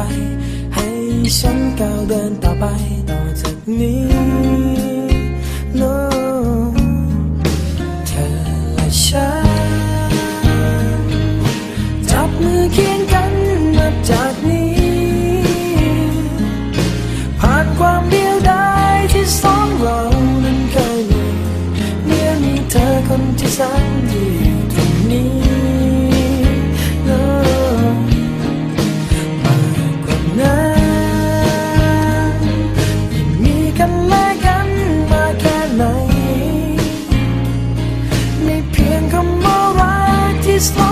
ใจให้ฉันก้าวเดินต่อไปต่อจากนี้ no เธอและฉัน จับมือเคียงกันนับจากนี้ ผ่านความเดียวดายที่สองเรานั้นเคยมีเมื่อมีเธอคนที่แสนดี กที่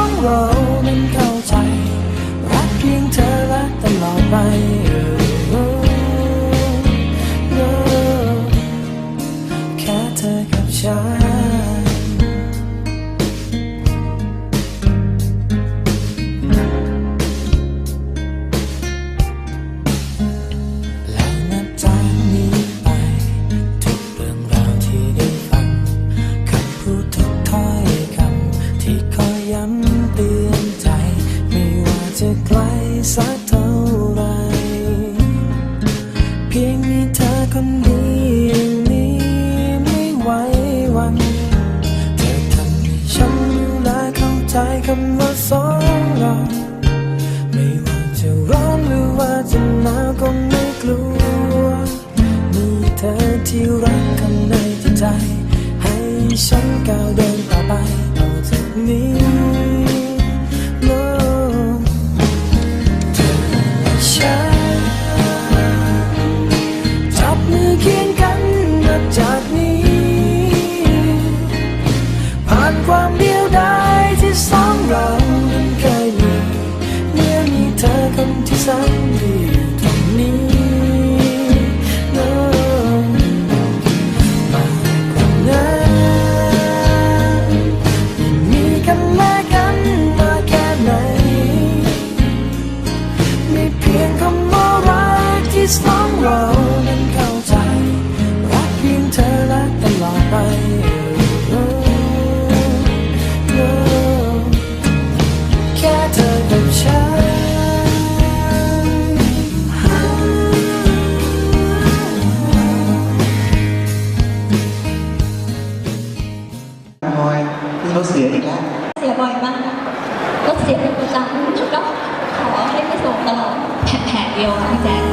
คนดียวนี้ไม่ไหววันเธอทำให้ฉันรู้และเข้าใจคำว่าสองเราไม่ว่าจะร้อนหรือว่าจะหนาวก็ไม่กลัวมีเธอที่รักข้างในจิตใจ ให้ฉันก้าวเดินต่อไปต่อจากนี้ คน 给我拿一